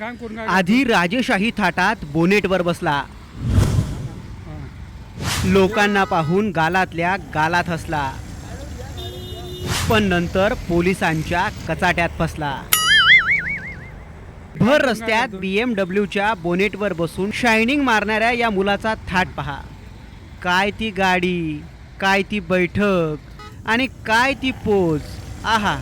करून आधी राजेशाही थाटात बोनेटवर बसला. लोकांना पाहून गालातल्या गालात हसला. पण नंतर पोलिसांच्या कचाट्यात फसला. भर रस्त्यात बीएमडब्ल्यूच्या बोनेटवर बसून शायनिंग मारणाऱ्या या मुलाचा थाट पहा. काय ती गाडी काय ती बैठक आणि काय ती पोज. आहा.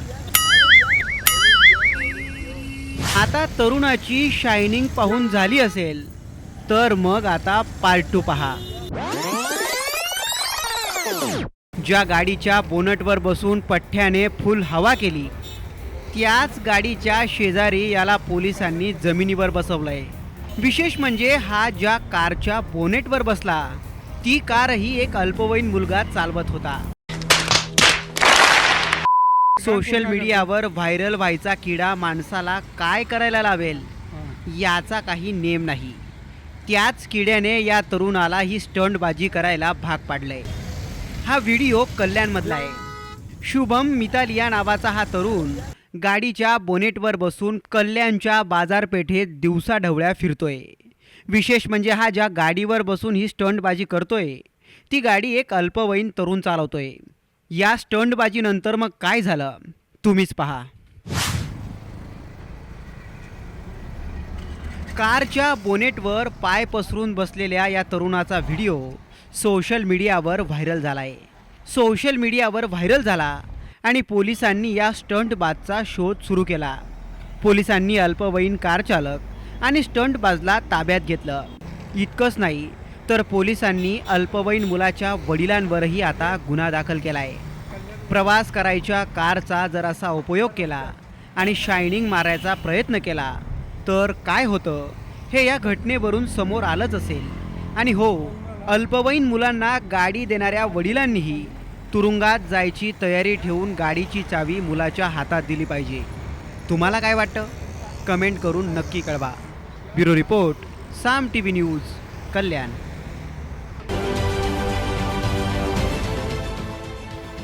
आता तरुणाची शायनिंग पाहून झाली असेल तर मग आता पार्ट टू पहा. ज्या गाडीच्या बोनटवर बसून पठ्ठ्याने फुल हवा केली त्याच गाडीच्या शेजारी याला पोलिसांनी जमिनीवर बसवलंय. विशेष म्हणजे हा ज्या कारच्या बोनेटवर बसला ती कारही एक अल्पवयीन मुलगा चालवत होता. सोशल मीडियावर व्हायरल व्हायचा किडा माणसाला काय करायला लावेल याचा काही नेम नाही. त्याच किड्याने या तरुणाला ही स्टंटबाजी करायला भाग पाडलंय. हा व्हिडिओ कल्याणमधला आहे. शुभम मितालिया नावाचा हा तरुण गाडीच्या बोनेटवर बसून कल्याणच्या बाजारपेठेत दिवसा ढवळ्या फिरतोय. विशेष म्हणजे हा ज्या गाडीवर बसून ही स्टंटबाजी करतोय ती गाडी एक अल्पवयीन तरुण चालवतोय. या स्टंटबाजीनंतर मग काय झालं? तुम्हीच पहा. कारच्या बोनेटवर पाय पसरून बसलेल्या या तरुणाचा व्हिडिओ सोशल मीडियावर व्हायरल झाला आहे सोशल मीडियावर व्हायरल झाला आणि पोलिसांनी या स्टंटबाजचा शोध सुरू केला. पोलिसांनी अल्पवयीन कार चालक आणि स्टंटबाजला ताब्यात घेतलं. इतकंच नाही तर पोलिसांनी अल्पवयीन मुलाच्या वडिलांवरही आता गुन्हा दाखल केला आहे प्रवास करायच्या कारचा जरासा उपयोग केला आणि शायनिंग मारायचा प्रयत्न केला. तर काय होतं? हे या घटनेवरून समोर आलंच असेल. आणि हो अल्पवयीन मुलांना गाडी देणाऱ्या वडिलांनीही तुरुंगात जायची तयारी ठेवून गाडीची चावी मुलाच्या हातात दिली पाहिजे. तुम्हाला काय वाटतं? कमेंट करून नक्की कळवा. Bureau report Saam T V news Kalyan.